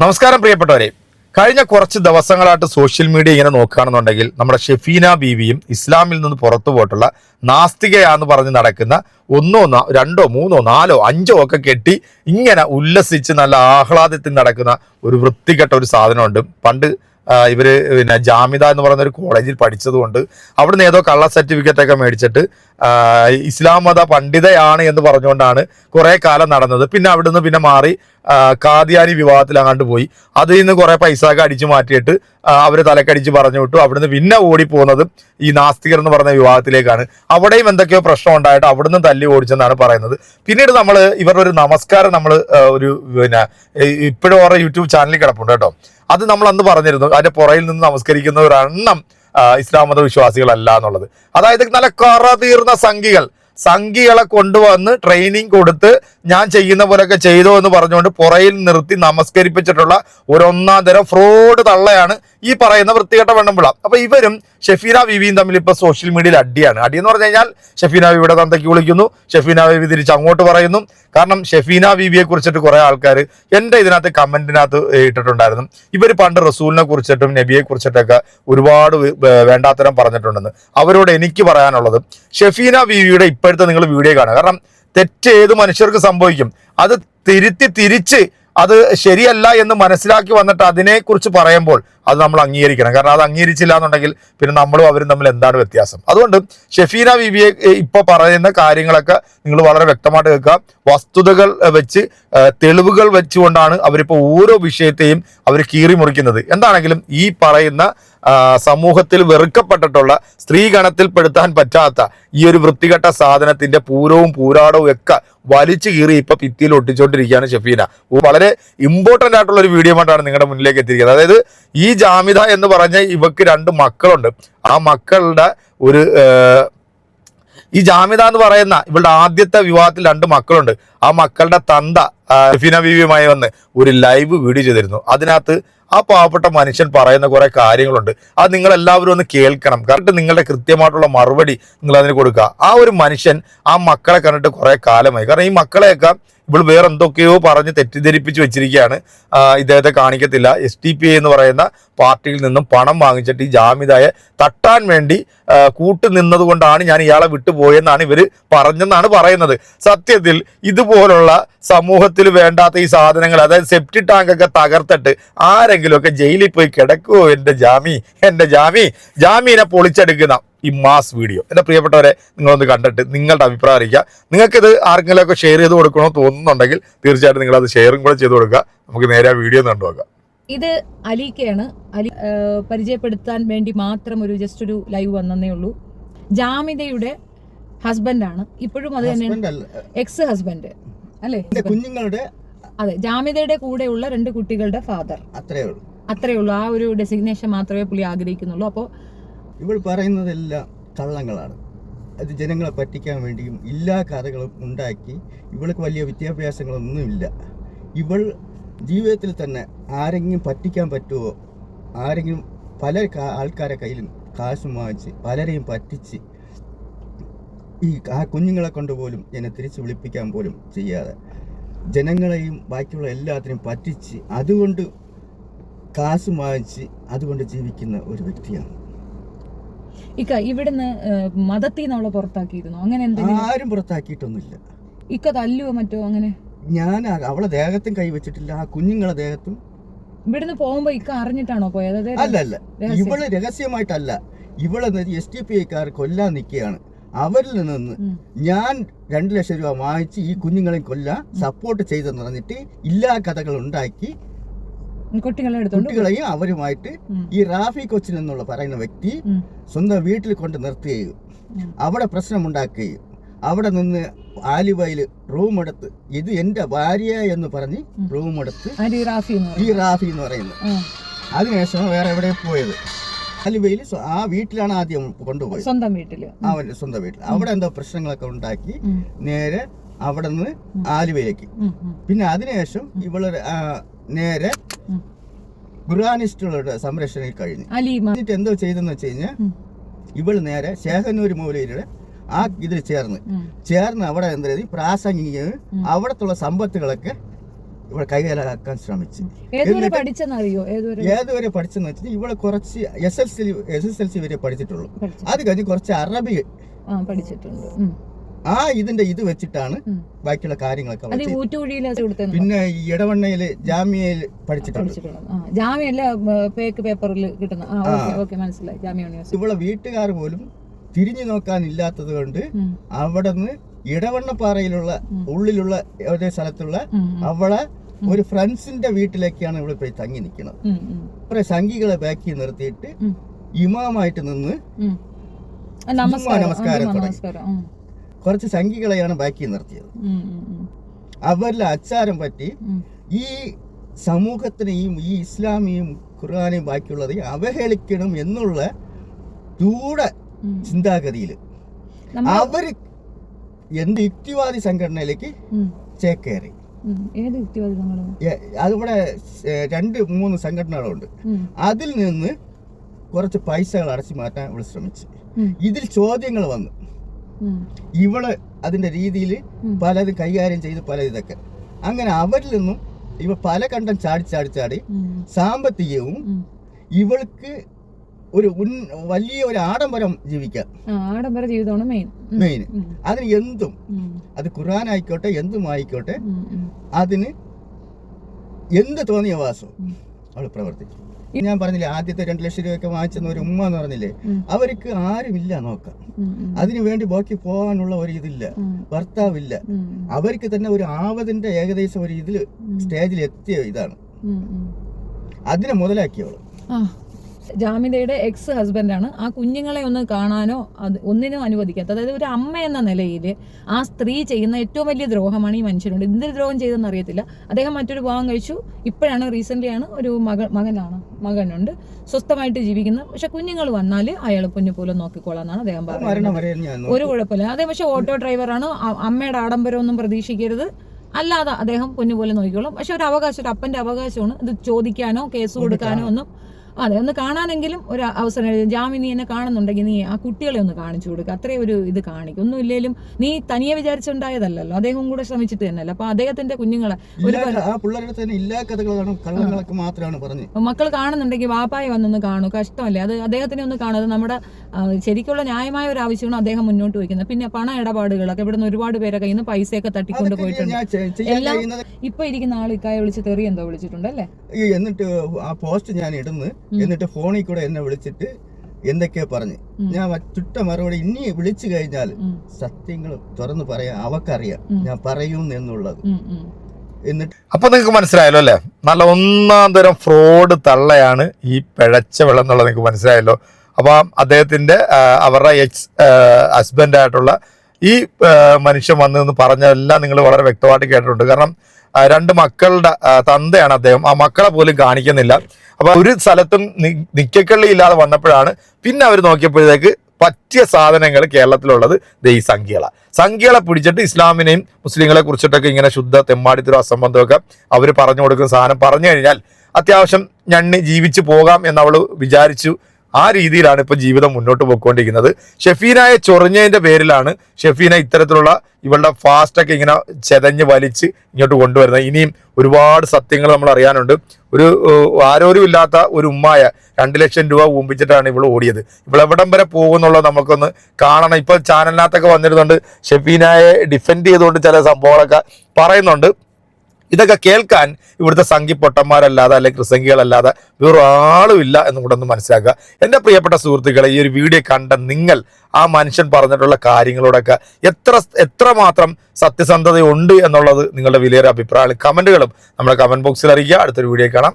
നമസ്കാരം പ്രിയപ്പെട്ടവരെ. കഴിഞ്ഞ കുറച്ച് ദിവസങ്ങളായിട്ട് സോഷ്യൽ മീഡിയ ഇങ്ങനെ നോക്കുകയാണെന്നുണ്ടെങ്കിൽ നമ്മുടെ ഷെഫീന ബീവിയും ഇസ്ലാമിൽ നിന്ന് പുറത്തു പോയിട്ടുള്ള നാസ്തികയാന്ന് പറഞ്ഞ് നടക്കുന്ന ഒന്നോ രണ്ടോ മൂന്നോ നാലോ അഞ്ചോ ഒക്കെ കെട്ടി ഇങ്ങനെ ഉല്ലസിച്ച് നല്ല ആഹ്ലാദത്തിൽ നടക്കുന്ന ഒരു വൃത്തികെട്ട ഒരു സാധനമുണ്ട്. പണ്ട് ഇവർ പിന്നെ ജാമിത എന്ന് പറയുന്ന ഒരു കോളേജിൽ പഠിച്ചതുകൊണ്ട് അവിടുന്ന് ഏതോ കള്ള സർട്ടിഫിക്കറ്റ് ഒക്കെ മേടിച്ചിട്ട് ഇസ്ലാം മത പണ്ഡിതയാണ് എന്ന് പറഞ്ഞുകൊണ്ടാണ് കുറെ കാലം നടന്നത്. പിന്നെ അവിടുന്ന് പിന്നെ മാറി കാദിയാനി വിവാഹത്തിൽ അങ്ങാണ്ട് പോയി. അതിൽ നിന്ന് കുറെ പൈസ ഒക്കെ അടിച്ചു മാറ്റിയിട്ട് അവർ തലക്കടിച്ച് പറഞ്ഞു വിട്ടു. അവിടുന്ന് പിന്നെ ഓടിപ്പോകുന്നതും ഈ നാസ്തികർ എന്ന് പറഞ്ഞ വിവാഹത്തിലേക്കാണ്. അവിടെയും എന്തൊക്കെയോ പ്രശ്നം ഉണ്ടായിട്ട് അവിടുന്ന് തല്ലി ഓടിച്ചെന്നാണ് പറയുന്നത്. പിന്നീട് നമ്മൾ ഇവരുടെ ഒരു നമസ്കാരം നമ്മൾ ഒരു പിന്നെ ഇപ്പോഴും ഓരോ യൂട്യൂബ് ചാനലിൽ കിടപ്പുണ്ട് കേട്ടോ. അത് നമ്മൾ അന്ന് പറഞ്ഞിരുന്നു അതിന്റെ പുറയിൽ നിന്ന് നമസ്കരിക്കുന്ന ഒരെണ്ണം ഇസ്ലാം മത വിശ്വാസികളല്ല എന്നുള്ളത്. അതായത് നല്ല കറ തീർന്ന സംഘികൾ സംഘികളെ കൊണ്ടുവന്ന് ട്രെയിനിങ് കൊടുത്ത് ഞാൻ ചെയ്യുന്ന പോലെയൊക്കെ ചെയ്തോ എന്ന് പറഞ്ഞുകൊണ്ട് പുറയിൽ നിർത്തി നമസ്കരിപ്പിച്ചിട്ടുള്ള ഒരു ഒന്നാം തരം ഫ്രോഡ് തള്ളയാണ് ഈ പറയുന്ന വൃത്തികെട്ട വെണ്ണമ്പിള അപ്പൊ ഇവരും ഷെഫീന ബീവിയും തമ്മിൽ ഇപ്പൊ സോഷ്യൽ മീഡിയയിൽ അടിയാണ്. അടി എന്ന് പറഞ്ഞു കഴിഞ്ഞാൽ ഷെഫീന ബീവിയുടെ തന്തയ്ക്ക് വിളിക്കുന്നു. ഷെഫീന വിവി തിരിച്ച് അങ്ങോട്ട് പറയുന്നു. കാരണം ഷെഫീന ബീവിയെ കുറിച്ചിട്ട് കുറെ ആൾക്കാർ എന്റെ ഇതിനകത്ത് കമന്റിനകത്ത് ഇട്ടിട്ടുണ്ടായിരുന്നു. ഇവർ പണ്ട് റസൂലിനെ കുറിച്ചിട്ടും നബിയെ കുറിച്ചിട്ടൊക്കെ ഒരുപാട് വേണ്ടാത്തരം പറഞ്ഞിട്ടുണ്ടെന്ന്. അവരോട് എനിക്ക് പറയാനുള്ളത് ഷെഫീന വിവിയുടെ ഇപ്പോഴത്തെ നിങ്ങൾ വീഡിയോ കാണുക. കാരണം തെറ്റ് ഏത് മനുഷ്യർക്ക് സംഭവിക്കും? അത് തിരുത്തി തിരിച്ച് അത് ശരിയല്ല എന്ന് മനസ്സിലാക്കി വന്നിട്ട് അതിനെക്കുറിച്ച് പറയുമ്പോൾ അത് നമ്മൾ അംഗീകരിക്കണം. കാരണം അത് അംഗീകരിച്ചില്ല എന്നുണ്ടെങ്കിൽ പിന്നെ നമ്മളും അവരും തമ്മിൽ എന്താണ് വ്യത്യാസം? അതുകൊണ്ട് ഷെഫീന ബിബിയെ ഇപ്പോൾ ഇപ്പൊ പറയുന്ന കാര്യങ്ങളൊക്കെ നിങ്ങൾ വളരെ വ്യക്തമായിട്ട് കേൾക്കുക. വസ്തുതകൾ വെച്ച് തെളിവുകൾ വെച്ചുകൊണ്ടാണ് അവരിപ്പോൾ ഓരോ വിഷയത്തെയും അവർ കീറി മുറിക്കുന്നത്. എന്താണെങ്കിലും ഈ പറയുന്ന സമൂഹത്തിൽ വെറുക്കപ്പെട്ടിട്ടുള്ള സ്ത്രീഗണത്തിൽ പെടുത്താൻ പറ്റാത്ത ഈ ഒരു വൃത്തികെട്ട സാധനത്തിന്റെ പൂരവും പൂരാടവും ഒക്കെ വലിച്ചു കീറി ഇപ്പൊ ഭിത്തിയിൽ ഒട്ടിച്ചോണ്ടിരിക്കുകയാണ് ഷെഫീന. വളരെ ഇമ്പോർട്ടന്റ് ആയിട്ടുള്ള ഒരു വീഡിയോ ആയിട്ടാണ് നിങ്ങളുടെ മുന്നിലേക്ക് എത്തിയിരിക്കുന്നത്. അതായത് ഈ ജാമിത എന്ന് പറഞ്ഞ ഇവക്ക് രണ്ട് മക്കളുണ്ട്. ആ മക്കളുടെ ഒരു ഈ ജാമിത എന്ന് പറയുന്ന ഇവളുടെ ആദ്യത്തെ വിവാഹത്തിൽ രണ്ട് മക്കളുണ്ട്. ആ മക്കളുടെ തന്ത ഫിന ബീവിയുമായി വന്ന് ഒരു ലൈവ് വീഡിയോ ചെയ്തിരുന്നു. അതിനകത്ത് ആ പാവപ്പെട്ട മനുഷ്യൻ പറയുന്ന കുറേ കാര്യങ്ങളുണ്ട്. അത് നിങ്ങൾ എല്ലാവരും ഒന്ന് കേൾക്കണം. കറക്റ്റ് നിങ്ങളുടെ കൃത്യമായിട്ടുള്ള മറുപടി നിങ്ങൾ അതിന് കൊടുക്കുക. ആ ഒരു മനുഷ്യൻ ആ മക്കളെ കണ്ടിട്ട് കുറേ കാലമായി. കാരണം ഈ മക്കളെയൊക്കെ ഇവൾ വേറെ എന്തൊക്കെയോ പറഞ്ഞ് തെറ്റിദ്ധരിപ്പിച്ച് വെച്ചിരിക്കുകയാണ്. ഇദ്ദേഹത്തെ കാണിക്കത്തില്ല. എസ് ടി പി എന്ന് പറയുന്ന പാർട്ടിയിൽ നിന്നും പണം വാങ്ങിച്ചിട്ട് ഈ ജാമിതയെ തട്ടാൻ വേണ്ടി കൂട്ടുനിന്നതുകൊണ്ടാണ് കൂട്ടു നിന്നത് ഞാൻ ഇയാളെ വിട്ടുപോയെന്നാണ് ഇവർ പറഞ്ഞെന്നാണ് പറയുന്നത്. സത്യത്തിൽ ഇതുപോലുള്ള സമൂഹത്തിൽ വേണ്ടാത്ത ഈ സാധനങ്ങൾ അതായത് സെപ്റ്റി ടാങ്ക് ഒക്കെ തകർത്തിട്ട് ആരെങ്കിലുമൊക്കെ ജയിലിൽ പോയി കിടക്കുമോ എന്റെ ജാമി എന്റെ ജാമി ജാമീനെ പൊളിച്ചെടുക്കുന്ന ഈ മാസ് വീഡിയോ എന്റെ പ്രിയപ്പെട്ടവരെ നിങ്ങളൊന്ന് കണ്ടിട്ട് നിങ്ങളുടെ അഭിപ്രായം അറിയിക്കുക. നിങ്ങൾക്കിത് ആർക്കെങ്കിലും ഒക്കെ ഷെയർ ചെയ്ത് കൊടുക്കണോ തോന്നുന്നുണ്ടെങ്കിൽ തീർച്ചയായിട്ടും നിങ്ങളത് അത് ഷെയറും കൂടെ ചെയ്ത് കൊടുക്കുക. നമുക്ക് നേരെ ആ വീഡിയോ കണ്ടു നോക്കാം. ഇത് അലിക്കയാണ്. അലി പരിചയപ്പെടുത്താൻ വേണ്ടി മാത്രം ഒരു ജസ്റ്റ് ഒരു ലൈവ് വന്നേ ഉള്ളൂ. ജാമിതയുടെ ഹസ്ബൻഡാണ് ഇപ്പോഴും അത് തന്നെ എക്സ് ഹസ്ബൻഡ് അല്ലേ? കുഞ്ഞുങ്ങളുടെ അതെ ജാമിതയുടെ കൂടെയുള്ള രണ്ട് കുട്ടികളുടെ ഫാദർ അത്രേ ഉള്ളൂ. അത്രേ ഉള്ളൂ. ആ ഒരു ഡെസിഗ്നേഷൻ മാത്രമേ പുള്ളി ആഗ്രഹിക്കുന്നുള്ളൂ. അപ്പോൾ ഇവൾ പറയുന്നതെല്ലാം കള്ളങ്ങളാണ്. അത് ജനങ്ങളെ പറ്റിക്കാൻ വേണ്ടിയും എല്ലാ കഥകളും ഉണ്ടാക്കി ഇവൾക്ക് വലിയ വിദ്യാഭ്യാസങ്ങളൊന്നുമില്ല. ഇവൾ ജീവിതത്തിൽ തന്നെ ആരെങ്കിലും പറ്റിക്കാൻ പറ്റുമോ ആരെങ്കിലും പല ആൾക്കാരെ കയ്യിലും കാശും വാങ്ങിച്ച് പലരെയും പറ്റിച്ച് ഈ ആ കുഞ്ഞുങ്ങളെ കൊണ്ട് പോലും എന്നെ തിരിച്ച് വിളിപ്പിക്കാൻ പോലും ചെയ്യാതെ ജനങ്ങളെയും ബാക്കിയുള്ള എല്ലാത്തിനെയും പറ്റിച്ച് അതുകൊണ്ട് കാശ് വാങ്ങിച്ച് അതുകൊണ്ട് ജീവിക്കുന്ന ഒരു വ്യക്തിയാണ്. ഇക്ക ഇവിടുന്ന് മതത്തിൽ നിന്ന് അവളെ പുറത്താക്കിയിരുന്നു? അങ്ങനെ എന്തെങ്കിലും? ആരും പുറത്താക്കിയിട്ടൊന്നുമില്ല. ഇക്ക തല്ലുവോ മറ്റോ അങ്ങനെ? ഞാൻ അവളെ ദേഹത്തും കൈവച്ചിട്ടില്ല ആ കുഞ്ഞുങ്ങളെ ദേഹത്തും. ഇവിടുന്ന് പോകുമ്പോ ഇക്ക അറിഞ്ഞിട്ടാണോ പോയത്? അല്ല അല്ല. ഇവൾ രഹസ്യമായിട്ടല്ല. ഇവളെ എസ് ടി പി ഐക്കാർ കൊല്ലാൻ നിൽക്കുകയാണ്. അവരിൽ നിന്ന് ഞാൻ രണ്ടു ലക്ഷം രൂപ വാങ്ങിച്ച് ഈ കുഞ്ഞുങ്ങളെ കൊല്ലാൻ സപ്പോർട്ട് ചെയ്തെന്ന് പറഞ്ഞിട്ട് ഇല്ലാ കഥകൾ ഉണ്ടാക്കി കുട്ടികളെ എടുത്തോണ്ട് പോയി. കുട്ടികളെയും അവരുമായിട്ട് ഈ റാഫി കൊച്ചിൻ എന്നുള്ള പറയുന്ന വ്യക്തി സ്വന്തം വീട്ടിൽ കൊണ്ട് നിർത്തുകയും. അവിടെ പ്രശ്നമുണ്ടാക്കുകയും അവിടെ നിന്ന് ആലുവയിൽ റൂം എടുത്ത് ഇത് എന്റെ ഭാര്യ എന്ന് പറഞ്ഞ്. റൂം എടുത്ത് ഈ റാഫി എന്ന് പറയുന്നത്. അതിനുശേഷം വേറെ എവിടെ പോയത്? ആലുവയിൽ ആ വീട്ടിലാണ് ആദ്യം കൊണ്ടുപോയത്. സ്വന്തം വീട്ടിൽ അവന്റെ സ്വന്തം വീട്ടിൽ അവിടെ എന്തോ പ്രശ്നങ്ങളൊക്കെ ഉണ്ടാക്കി നേരെ അവിടെ നിന്ന് ആലുവയിലേക്ക്. പിന്നെ അതിനുശേഷം ഇവൾ നേരെ. ഖുർആാനിസ്റ്റുകളുടെ സംരക്ഷണയിൽ കഴിഞ്ഞു. എന്നിട്ട് എന്തോ ചെയ്തെന്ന് വെച്ച് കഴിഞ്ഞാൽ ഉം. ഇവൾ നേരെ ശേഖനൂർ മൗലയുടെ ആ ഇതിൽ ചേർന്ന്. ചേർന്ന് അവിടെ എന്താ പ്രാസംഗിക. അവിടത്തുള്ള സമ്പത്തുകളൊക്കെ ഇവിടെ കൈകാലാക്കാൻ ശ്രമിച്ചു. ഏതുവരെ പഠിച്ചെന്നറിയോ? ഏതുവരെ? പഠിച്ചെന്ന് വെച്ചാൽ ഇവിടെ കുറച്ച് S L C S S L C വരെ പഠിച്ചിട്ടുള്ളൂ. പഠിച്ചു. അത് കഴിഞ്ഞ് കുറച്ച് അറബി പഠിച്ചിട്ടുണ്ട്. ആ ഇതിന്റെ ഇത് വെച്ചിട്ടാണ് ബാക്കിയുള്ള കാര്യങ്ങളൊക്കെ പിന്നെ ഈ ഇടവണ്ണയിൽ ജാമ്യയിൽ പഠിച്ചിട്ടുണ്ട്. ജാമ്യല്ല പേപ്പറിൽ കിട്ടുന്ന. ഇവളെ വീട്ടുകാർ പോലും തിരിഞ്ഞു നോക്കാനില്ലാത്തത് കൊണ്ട് അവിടെ നിന്ന് ഇടവണ്ണപ്പാറയിലുള്ള ഉള്ളിലുള്ള ഒരേ സ്ഥലത്തുള്ള അവളെ ഒരു ഫ്രണ്ട്സിന്റെ വീട്ടിലേക്കാണ് ഇവിടെ പോയി തങ്ങി നിൽക്കുന്നത്. കുറെ സംഘികളെ ബാക്കി നിർത്തിയിട്ട് ഇമാമായിട്ട് നിന്ന് നമസ്കാരം. തുടങ്ങി. കുറച്ച് സംഘികളെയാണ് ബാക്കി നിർത്തിയത്. അവരിൽ അച്ചാരം പറ്റി. ഈ സമൂഹത്തിനെയും ഈ ഇസ്ലാമിയും ഖുർആാനെയും ബാക്കിയുള്ളതെ അവഹേളിക്കണം എന്നുള്ള ചൂട. ചിന്താഗതിയിൽ. അവർ എന്ത് യുക്തിവാദി സംഘടനയിലേക്ക് ചേക്കേറി. അതിവിടെ രണ്ട് മൂന്ന് സംഘടനകളുണ്ട്. അതിൽ നിന്ന് കുറച്ച് പൈസകൾ അടച്ചു മാറ്റാൻ ഇവിടെ ശ്രമിച്ചു. ഇതിൽ ചോദ്യങ്ങൾ വന്നു. ഇവൾ അതിന്റെ രീതിയിൽ. പലതും കൈകാര്യം ചെയ്ത് പല ഇതൊക്കെ. അങ്ങനെ അവരിൽ നിന്നും ഇവ പല കണ്ടം ചാടി ചാടി ചാടി സാമ്പത്തികവും ഇവൾക്ക് ഒരു ഉൻ വലിയ ഒരു ആഡംബരം ജീവിക്കാം. ആഡംബര ജീവിതമാണ് മെയിൻ മെയിൻ അതിന് എന്തും അത് ഖുർആൻ ആയിക്കോട്ടെ എന്തും ആയിക്കോട്ടെ അതിന് എന്ത് തോന്നിയ വാസം അവൾ പ്രവർത്തിക്കും. ഞാൻ പറഞ്ഞില്ലേ ആദ്യത്തെ രണ്ട് ലക്ഷം രൂപയൊക്കെ വാങ്ങിച്ചെന്ന് ഒരു ഉമ്മ എന്ന് പറഞ്ഞില്ലേ. അവർക്ക് ആരുമില്ല നോക്കാം അതിനു വേണ്ടി ബാക്കി പോകാനുള്ള ഒരു ഇതില്ല. ഭർത്താവില്ല. അവർക്ക് തന്നെ ഒരു ആവതിന്റെ ഏകദേശം ഒരു ഇതിൽ സ്റ്റേജിൽ എത്തിയ ഇതാണ്. അതിനെ മുതലാക്കിയവൾ ജാമിതയുടെ എക്സ് ഹസ്ബൻഡാണ് ആ കുഞ്ഞുങ്ങളെ ഒന്ന് കാണാനോ അത് ഒന്നിനും അനുവദിക്കാത്ത അതായത് ഒരു അമ്മ എന്ന നിലയിൽ ആ സ്ത്രീ ചെയ്യുന്ന ഏറ്റവും വലിയ ദ്രോഹമാണ് ഈ മനുഷ്യനോട്. എന്തൊരു ദ്രോഹം ചെയ്തെന്ന് അറിയത്തില്ല. അദ്ദേഹം മറ്റൊരു വിവാഹം കഴിച്ചു. ഇപ്പോഴാണ് റീസെന്റ്ലി ആണ് ഒരു മകൻ മകനാണ് മകനുണ്ട്. സ്വസ്ഥമായിട്ട് ജീവിക്കുന്ന. പക്ഷെ കുഞ്ഞുങ്ങൾ വന്നാൽ അയാൾ കുഞ്ഞു പോലെ നോക്കിക്കോളാന്നാണ് അദ്ദേഹം പറയുന്നത്. ഒരു കുഴപ്പമില്ല. അതേ പക്ഷെ ഓട്ടോ ഡ്രൈവറാണ് അമ്മയുടെ ആഡംബരമൊന്നും പ്രതീക്ഷിക്കരുത്. അല്ലാതെ അദ്ദേഹം പൊന്നുപോലെ നോക്കിക്കോളും. പക്ഷെ ഒരു അവകാശം ഒരു അപ്പന്റെ അവകാശമാണ്. ഇത് ചോദിക്കാനോ കേസ് കൊടുക്കാനോ ഒന്നും അതെ ഒന്ന് കാണാനെങ്കിലും ഒരു അവസരം ജാമിനി നീ എന്നെ കാണുന്നുണ്ടെങ്കിൽ നീ ആ കുട്ടികളെ ഒന്ന് കാണിച്ചു കൊടുക്കുക അത്രയും ഒരു ഇത് കാണിക്കും. ഒന്നും ഇല്ലെങ്കിലും നീ തനിയെ വിചാരിച്ചുണ്ടായതല്ലല്ലോ. അദ്ദേഹം കൂടെ ശ്രമിച്ചിട്ട് തന്നെയല്ല. അപ്പൊ അദ്ദേഹത്തിന്റെ കുഞ്ഞുങ്ങളെ ഒരു മക്കൾ കാണുന്നുണ്ടെങ്കിൽ വാപ്പായി വന്നൊന്ന് കാണൂ. കഷ്ടമല്ലേ? അത് അദ്ദേഹത്തിനെ ഒന്ന് കാണുന്നത് നമ്മുടെ ശരിക്കുള്ള ന്യായമായ ഒരു ആവശ്യമാണ് അദ്ദേഹം മുന്നോട്ട് വയ്ക്കുന്നത്. പിന്നെ പണ ഇടപാടുകളൊക്കെ ഇവിടുന്ന് ഒരുപാട് പേരെ കയ്യിൽ നിന്ന് പൈസയൊക്കെ തട്ടിക്കൊണ്ട് പോയിട്ടുണ്ട്. എല്ലാം- ഇപ്പൊ ഇരിക്കുന്ന ആൾ ഇക്കായെ വിളിച്ച് തെറി എന്തോ വിളിച്ചിട്ടുണ്ട് അല്ലേ എന്നിട്ട് ആ പോസ്റ്റ് ഞാൻ ഇടുന്നു. എന്നിട്ട് ഫോണിൽ കൂടെ എന്നെ വിളിച്ചിട്ട് എന്തൊക്കെയോ പറഞ്ഞു. ഞാൻ ചുട്ട മറുപടി ഇനി വിളിച്ചു കഴിഞ്ഞാൽ സത്യങ്ങൾ തുറന്നു പറയാൻ അവക്കറിയാം. ഞാൻ പറയും എന്നുള്ളത്. എന്നിട്ട് അപ്പൊ നിങ്ങൾക്ക് മനസ്സിലായല്ലോ അല്ലെ? നല്ല ഒന്നാം തരം ഫ്രോഡ് തള്ളയാണ് ഈ പിഴച്ച വെള്ളം എന്നുള്ളത് നിങ്ങൾക്ക് മനസ്സിലായല്ലോ. അപ്പൊ അദ്ദേഹത്തിന്റെ അവരുടെ എക്സ് ഹസ്ബൻഡായിട്ടുള്ള ഈ മനുഷ്യൻ വന്നു എന്ന് പറഞ്ഞതെല്ലാം നിങ്ങൾ വളരെ വ്യക്തമായിട്ട് കേട്ടിട്ടുണ്ട്. കാരണം രണ്ട് മക്കളുടെ തന്തയാണ് അദ്ദേഹം. ആ മക്കളെ പോലും കാണിക്കുന്നില്ല. അപ്പൊ ഒരു സ്ഥലത്തും നിക്കക്കള്ളി ഇല്ലാതെ വന്നപ്പോഴാണ് പിന്നെ അവർ നോക്കിയപ്പോഴത്തേക്ക് പറ്റിയ സാധനങ്ങൾ കേരളത്തിലുള്ളത് ഈ സംഖ്യകള. സംഖ്യകളെ പിടിച്ചിട്ട് ഇസ്ലാമിനെയും മുസ്ലിങ്ങളെ കുറിച്ചിട്ടൊക്കെ ഇങ്ങനെ ശുദ്ധ തെമ്മാടിത്തരോ അസംബന്ധമൊക്കെ അവർ പറഞ്ഞു കൊടുക്കുന്ന സാധനം പറഞ്ഞു കഴിഞ്ഞാൽ അത്യാവശ്യം ഞണ്ണി ജീവിച്ചു പോകാം എന്ന് അവൾ വിചാരിച്ചു. ആ രീതിയിലാണ് ഇപ്പൊ ജീവിതം മുന്നോട്ട് പോയിക്കൊണ്ടിരിക്കുന്നത് ഷെഫീനായ ചൊറിഞ്ഞതിന്റെ പേരിലാണ് ഷെഫീന ഇത്തരത്തിലുള്ള ഇവളുടെ ഫാസ്റ്റൊക്കെ ഇങ്ങനെ ചെതഞ്ഞ് വലിച്ച് ഇങ്ങോട്ട് കൊണ്ടുവരുന്നത്. ഇനിയും ഒരുപാട് സത്യങ്ങൾ നമ്മൾ അറിയാനുണ്ട്. ഒരു ആരോരുമില്ലാത്ത ഒരു ഉമ്മായ രണ്ട് ലക്ഷം രൂപ ഊമ്പിച്ചിട്ടാണ് ഇവൾ ഓടിയത്. ഇവളെവിടം വരെ പോകുന്നുള്ളത് നമുക്കൊന്ന് കാണണം. ഇപ്പൊ ചാനലിനകത്തൊക്കെ വന്നിരുന്നുണ്ട്. ഷെഫീനായെ ഡിഫെൻഡ് ചെയ്തുകൊണ്ട് ചില സംഭവങ്ങളൊക്കെ പറയുന്നുണ്ട്. ഇതൊക്കെ കേൾക്കാൻ ഇവിടുത്തെ സംഘി പൊട്ടന്മാരല്ലാതെ അല്ലെങ്കിൽ ക്രിസംഗികളല്ലാതെ വേറെ ആളുമില്ല എന്നും കൂടെ ഒന്ന് മനസ്സിലാക്കുക. എന്റെ പ്രിയപ്പെട്ട സുഹൃത്തുക്കളെ ഈ ഒരു വീഡിയോ കണ്ട നിങ്ങൾ ആ മനുഷ്യൻ പറഞ്ഞിട്ടുള്ള കാര്യങ്ങളോടൊക്കെ എത്ര എത്രമാത്രം സത്യസന്ധതയുണ്ട് എന്നുള്ളത് നിങ്ങളുടെ വിലയേറെ അഭിപ്രായങ്ങളും കമന്റുകളും നമ്മുടെ കമന്റ് ബോക്സിൽ അറിയിക്കുക. അടുത്തൊരു വീഡിയോ കാണാം.